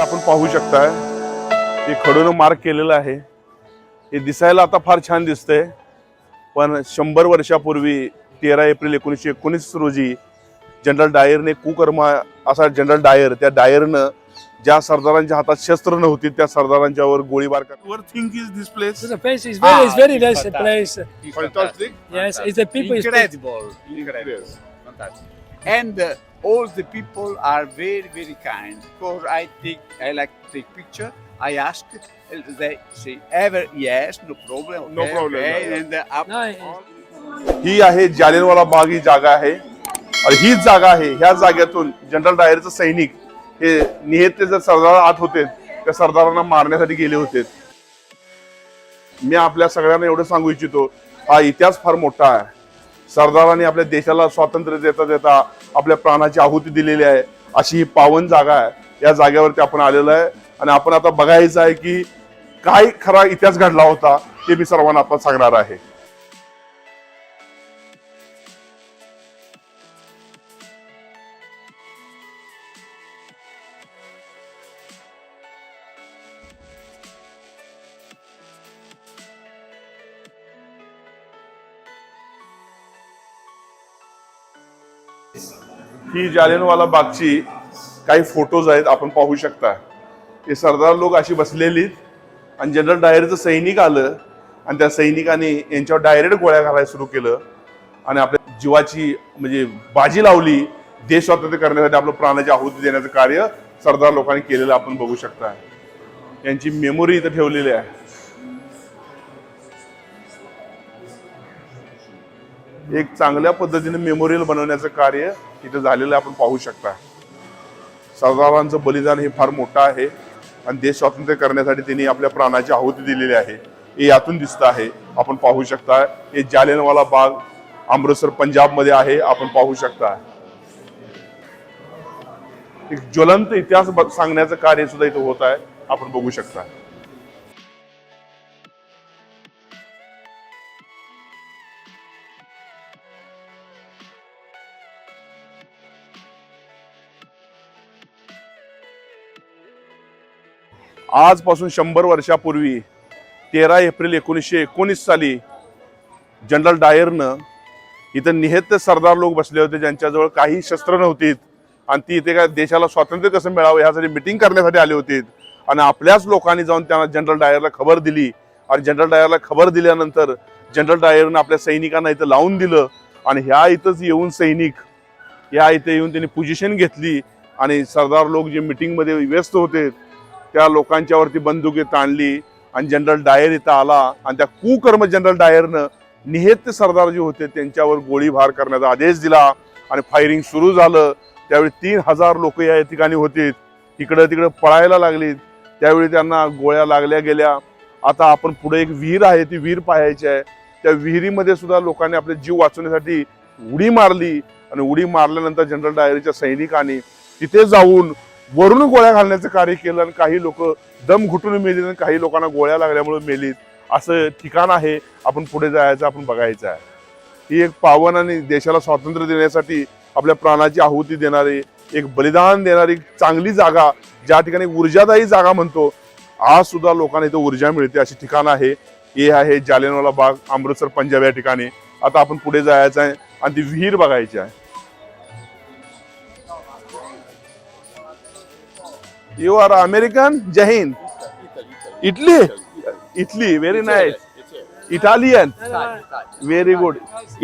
आपण पाहू शकताय हे खडून मार्क केलेलं आहे हे दिसायला आता फार छान दिसतंय पण शंभर वर्षापूर्वी तेरा एप्रिल एकोणीसशे एकोणीस रोजी जनरल डायरने कुकर्म असा जनरल डायर त्या डायरनं ज्या सरदारांच्या हातात शस्त्र नव्हती त्या सरदारांच्यावर गोळीबार वर think is this place The place is very, it's very it's nice fantastic. place. Fantastic Yes, it's the people. is- incredible, incredible, Yes. fantastic. And uh, all the people are very, very kind. Because I take, I like to take picture. I ask, uh, they say ever yes, no problem. No okay, problem, okay, yeah. And uh, up, No, ही आहे जालियनवाला बाग ही जागा आहे आणि हीच जागा आहे ह्या जागेतून जनरल डायरचे सैनिक हे निहेते जर सरदार आत होते त्या सरदारांना मारण्यासाठी गेले होते मी आपल्या सगळ्यांना एवढं सांगू इच्छितो हा इतिहास फार मोठा आहे सरदारांनी आपल्या देशाला स्वातंत्र्य देता देता आपल्या प्राणाची आहुती दिलेली आहे. अशी ही पावन जागा आहे. या जागेवरती आपण आलेलो आहे. आणि आपण आता बघायचं आहे की काय खरा इतिहास घडला होता ते मी सर्वांना आपण सांगणार आहे. ही जालियनवाला बागची काही फोटोज आहेत आपण पाहू शकता. हे सरदार लोक अशी बसलेली आणि जनरल डायरचं सैनिक आलं आणि त्या सैनिकाने यांच्यावर डायरेक्ट गोळ्या घालायला सुरू केलं आणि आपल्या जीवाची म्हणजे बाजी लावली देश स्वातंत्र्य करण्यासाठी आपलं प्राणाची आहुती देण्याचं कार्य सरदार लोकांनी केलेलं आपण बघू शकता. यांची मेमोरी इथं ठेवलेली आहे. एक चांगल्या पद्धतीने मेमोरियल बनवण्याचं कार्य इथं झालेलं आपण पाहू शकता. सरदारांचं बलिदान हे फार मोठं आहे आणि देश स्वातंत्र्य करण्यासाठी त्यांनी आपल्या प्राणाची आहुती दिलेली आहे. हे यातून दिसतं आहे. आपण पाहू शकता हे जालियनवाला बाग अमृतसर पंजाबमध्ये आहे. आपण पाहू शकता. एक ज्वलंत इतिहास सांगण्याचं कार्य सुद्धा इथं होत आहे. आपण बघू शकता. आजपासून शंभर वर्षापूर्वी तेरा एप्रिल एकोणीसशे एकोणीस साली जनरल डायरनं इथं निहत्त सरदार लोक बसले होते ज्यांच्याजवळ काही शस्त्र नव्हती आणि ती इथे काय देशाला स्वातंत्र्य कसं मिळावं ह्यासाठी मिटिंग करण्यासाठी आले होते आणि आपल्याच लोकांनी जाऊन त्यांना जनरल डायरला खबर दिली. आणि जनरल डायरला खबर दिल्यानंतर जनरल डायरनं आपल्या सैनिकांना इथं लावून दिलं. आणि ह्या इथंच येऊन सैनिक या इथे येऊन त्यांनी पोझिशन घेतली. आणि सरदार लोक जे मिटिंगमध्ये व्यस्त होते त्या लोकांच्यावरती बंदुके ताणली आणि जनरल डायर इथं आला आणि त्या कुकर्म जनरल डायरनं निहेत्य सरदार जे होते त्यांच्यावर गोळीबार करण्याचा आदेश दिला आणि फायरिंग सुरू झालं. त्यावेळी तीन हजार लोक या ठिकाणी होते. इकडं तिकडं पळायला लागली त्यावेळी त्यांना गोळ्या लागल्या गेल्या. आता आपण पुढे एक विहीर आहे ती विहीर पाहायची आहे. त्या विहिरीमध्ये सुद्धा लोकांनी आपले जीव वाचवण्यासाठी उडी मारली आणि उडी मारल्यानंतर जनरल डायरीच्या सैनिकांनी तिथे जाऊन वरून गोळ्या घालण्याचं कार्य केलं आणि काही लोक दम घुटून मेली आणि काही लोकांना गोळ्या लागल्यामुळे मेलीत. असं ठिकाण आहे. आपण पुढे जायचं आपण बघायचं आहे. ही एक पावन आणि देशाला स्वातंत्र्य देण्यासाठी आपल्या प्राणाची आहुती देणारी एक बलिदान देणारी चांगली जागा ज्या ठिकाणी ऊर्जादायी जागा म्हणतो आज सुद्धा लोकांना इथं ऊर्जा मिळते अशी ठिकाण आहे. हे आहे जालियनवाला बाग अमृतसर पंजाब या ठिकाणी. आता आपण पुढे जायचं आहे आणि ती विहीर बघायची आहे. You are American Jai Hind Italy Italy very nice Italian very good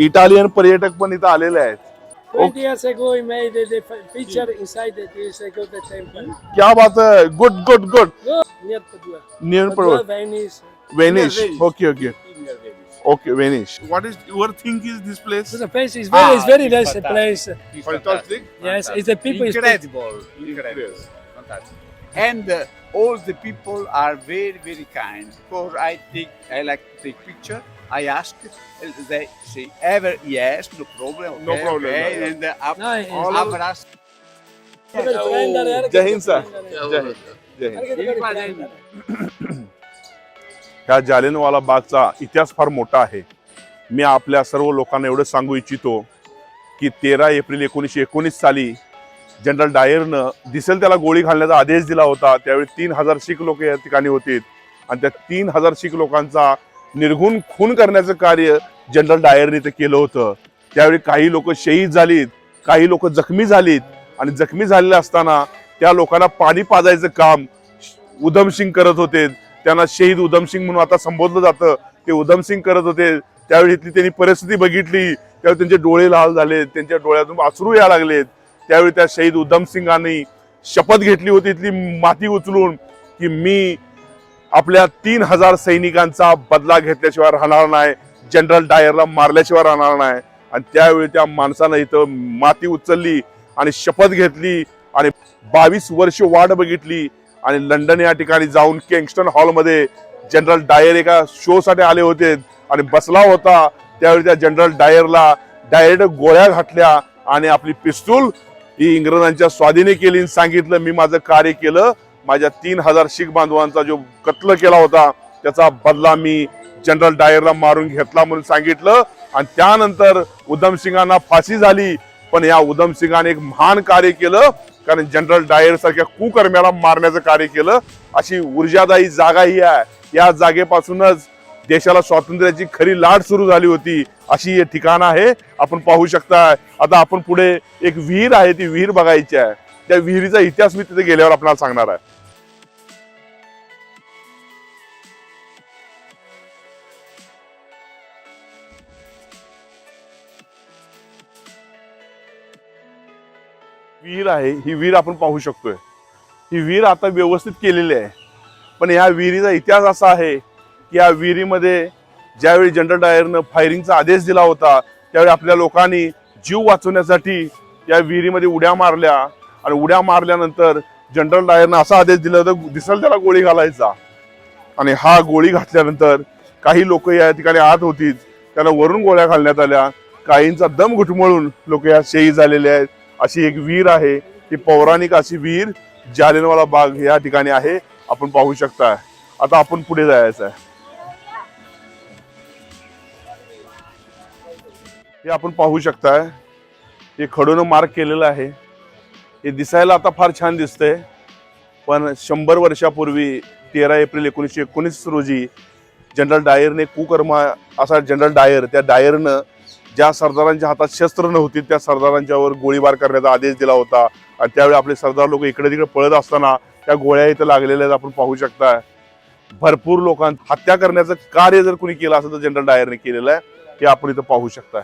Italian पर्यटक पण इथं आलेले आहेत 20 years ago, we made the, picture inside the this ago the temple. क्या बात है good good good Go near Padua. Near Padua, Venice. Venice Venice. Okay okay okay Venice what is your think is this place So the place is very, it's very Ah, nice fantastic. place. Fantastic. Yes, it's the people. is- incredible, incredible, fantastic. And uh, all the people are very, very kind. Because I take, I like to take picture. I ask, uh, they say ever yes, no problem. No okay, problem, Okay, yeah. and uh, up, No, it's- all abraço. Very friendly, very Jai Hind sir friendly. Jai Hind Jai Hind Very, very friendly. ह्या जालियनवाला बागचा इतिहास फार मोठा आहे मी आपल्या सर्व लोकांना एवढं सांगू इच्छितो की तेरा एप्रिल एकोणीसशे एकोणीस साली जनरल डायरनं दिसेल त्याला गोळी घालण्याचा आदेश दिला होता. त्यावेळी तीन हजार शीख लोक या ठिकाणी होते आणि त्या तीन हजार शीख लोकांचा निर्घुण खून करण्याचं कार्य जनरल डायरने ते केलं होतं. त्यावेळी काही लोक शहीद झालीत काही लोक जखमी झालीत. आणि जखमी झालेले असताना त्या लोकांना पाणी पाजायचं काम उधमसिंग करत होते. त्यांना शहीद उधमसिंग म्हणून आता संबोधलं जातं. ते उधमसिंग करत होते. त्यावेळी इथली त्यांनी परिस्थिती बघितली. त्यावेळी त्यांचे डोळे लाल झाले त्यांच्या डोळ्यातून अश्रू या लागलेत. त्यावेळी त्या शहीद उधम सिंगांनी शपथ घेतली होती इथली माती उचलून की मी आपल्या तीन हजार सैनिकांचा बदला घेतल्याशिवाय राहणार नाही जनरल डायरला मारल्याशिवाय राहणार नाही. आणि त्यावेळी त्या माणसानं इथं माती उचलली आणि शपथ घेतली आणि बावीस वर्ष वाट बघितली आणि लंडन या ठिकाणी जाऊन किंगस्टन हॉलमध्ये जनरल डायर एका शोसाठी आले होते आणि बसला होता. त्यावेळी त्या जनरल डायरला डायरेक्ट गोळ्या घातल्या आणि आपली पिस्तूल ही इंग्रजांच्या स्वाधीने केली सांगितलं मी माझं कार्य केलं. माझ्या तीन हजार शीख बांधवांचा जो कत्ल केला होता त्याचा बदला मी जनरल डायरला मारून घेतला म्हणून सांगितलं. आणि त्यानंतर उधमसिंगांना फाशी झाली. पण या उधमसिंगाने एक महान कार्य केलं कारण जनरल डायर सारख्या कुकर्म्याला मारण्याचं कार्य केलं. अशी ऊर्जादायी जागा ही आहे. या जागेपासूनच देशाला स्वातंत्र्याची खरी लाट सुरू झाली होती. अशी हे ठिकाण आहे. आपण पाहू शकता आता आपण पुढे एक विहीर आहे ती विहीर बघायची आहे. त्या विहिरीचा इतिहास मी तिथे गेल्यावर आपल्याला सांगणार आहे. विहीर आहे ही विहीर आपण पाहू शकतोय. ही विहीर आता व्यवस्थित केलेली आहे. पण या विहिरीचा इतिहास असा आहे की या विहिरीमध्ये ज्यावेळी जनरल डायरनं फायरिंगचा आदेश दिला होता त्यावेळी आपल्या लोकांनी जीव वाचवण्यासाठी या विहिरीमध्ये उड्या मारल्या आणि उड्या मारल्यानंतर जनरल डायरनं असा आदेश दिला होता दिसल त्याला गोळी घालायचा. आणि हा गोळी घातल्यानंतर काही लोक या ठिकाणी आत होती त्यांना वरून गोळ्या घालण्यात आल्या. काहींचा दम घुटमळून लोक या शहीद झालेले आहेत. अशी एक विहीर आहे ही पौराणिक अशी विहीर जालिनवाला बाग या ठिकाणी आहे. आपण पाहू शकता. आता आपण पुढे जायचं आहे. हे आपण पाहू शकताय. हे खडून मार्क केलेलं आहे. हे दिसायला आता फार छान दिसतंय. पण शंभर वर्षापूर्वी तेरा एप्रिल एकोणीसशे एकोणीस रोजी जनरल डायरने कुकर्मा असा जनरल डायर त्या डायरनं ज्या सरदारांच्या हातात शस्त्र नव्हती त्या सरदारांच्यावर गोळीबार करण्याचा आदेश दिला होता. आणि त्यावेळी आपले सरदार लोक इकडे तिकडे पळत असताना त्या गोळ्या इथं लागलेल्या आहेत आपण पाहू शकता भरपूर लोकां हत्या करण्याचं कार्य जर कोणी केलं असेल तर जनरल डायरने केलेलं आहे. हे आपण इथं पाहू शकता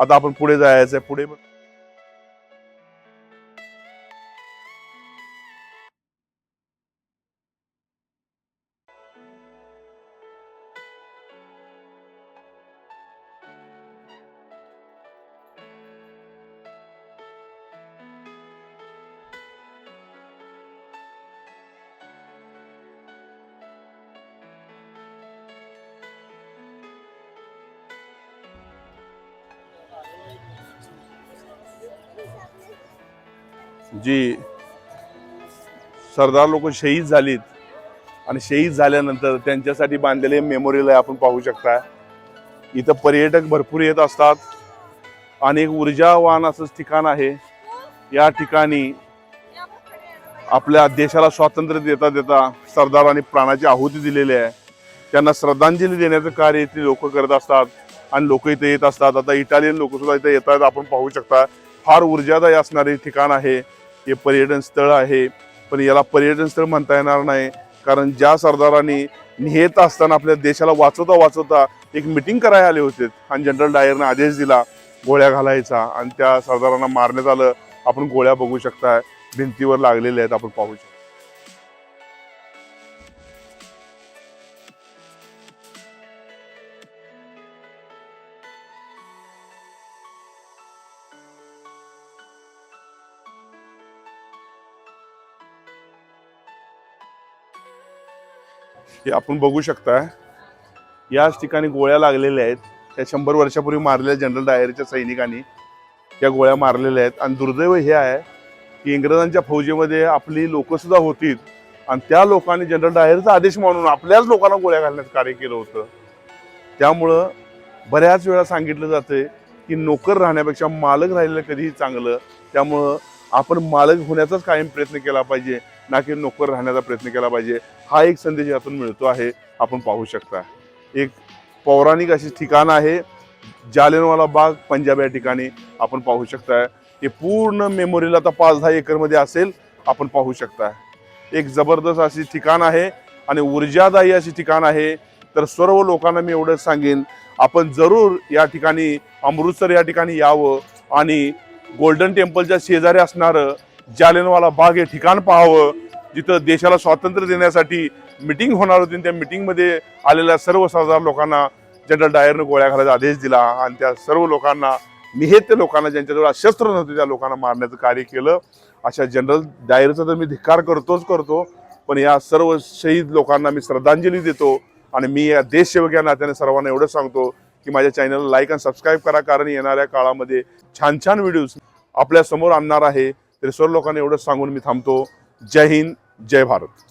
आता आपण पुढे जायचं आहे. पुढे जी सरदार लोक शहीद झालीत आणि शहीद झाल्यानंतर त्यांच्यासाठी बांधलेले मेमोरियल आहे आपण पाहू शकता. इथं पर्यटक भरपूर येत असतात. आणि एक ऊर्जावान असंच ठिकाण आहे. या ठिकाणी आपल्या देशाला स्वातंत्र्य देता देता सरदारांनी प्राणाची आहुती दिलेली आहे. त्यांना श्रद्धांजली देण्याचं कार्य इथली लोक करत असतात. आणि लोक इथे येत असतात. आता इटालियन लोक सुद्धा इथे येतात. आपण पाहू शकता फार ऊर्जादायी असणारे ठिकाण आहे. हे पर्यटन स्थळ आहे. पण याला पर्यटन स्थळ म्हणता येणार नाही. कारण ज्या सरदारांनी निहेत असताना आपल्या देशाला वाचवता वाचवता एक मिटिंग करायला आले होते. आणि जनरल डायरने आदेश दिला गोळ्या घालायचा. आणि त्या सरदारांना मारण्यात आलं. आपण गोळ्या बघू शकता. भिंतीवर लागलेल्या आहेत. आपण पाहू शकतो. हे आपण बघू शकता याच ठिकाणी गोळ्या लागलेल्या आहेत. त्या शंभर वर्षापूर्वी मारलेल्या जनरल डायरीच्या सैनिकांनी त्या गोळ्या मारलेल्या आहेत. आणि दुर्दैव हे आहे की इंग्रजांच्या फौजेमध्ये आपली लोक सुद्धा होती. आणि त्या लोकांनी जनरल डायरीचा आदेश मानून आपल्याच लोकांना गोळ्या घालण्याचं कार्य केलं होतं. त्यामुळं बऱ्याच वेळा सांगितलं जाते की नोकर राहण्यापेक्षा मालक राहिलेलं कधीही चांगलं. त्यामुळं आपण मालक होण्याचाच कायम प्रयत्न केला पाहिजे ना की नोकर राहण्याचा प्रयत्न केला पाहिजे. हा एक संदेश यातून मिळतो आहे आपण पाहू शकता. एक पौराणिक अशी ठिकाण आहे जालियनवाला बाग पंजाब या ठिकाणी आपण पाहू शकता. हे पूर्ण मेमोरीला आता पाच दहा एकरमध्ये असेल आपण पाहू शकता. एक जबरदस्त अशी ठिकाण आहे आणि ऊर्जादायी अशी ठिकाण आहे. तर सर्व लोकांना मी एवढंच सांगेन आपण जरूर या ठिकाणी अमृतसर या ठिकाणी यावं आणि गोल्डन टेम्पलच्या शेजारी असणारं जालियनवाला बाग हे ठिकाण पाहावं. जिथं देशाला स्वातंत्र्य देण्यासाठी मिटिंग होणार होती. आणि त्या मिटिंगमध्ये आलेल्या सर्वसाधारण लोकांना जनरल डायरनं गोळ्या घालायचा आदेश दिला. आणि त्या सर्व लोकांना निहेत्य लोकांना ज्यांच्याजवळ अशस्त्र नव्हते त्या लोकांना मारण्याचं कार्य केलं. अशा जनरल डायरचा तर मी धिक्कार करतोच करतो. पण या सर्व शहीद लोकांना मी श्रद्धांजली देतो. आणि मी या देशसेवक या नात्याने सर्वांना एवढं सांगतो. की माझ्या चॅनलला लाईक आणि सबस्क्राईब करा कारण येणाऱ्या काळामध्ये छान छान व्हिडिओज आपल्यासमोर आणणार आहे. तरी सर्व लोकांना एवढंच सांगून मी थांबतो. जय हिंद जय भारत.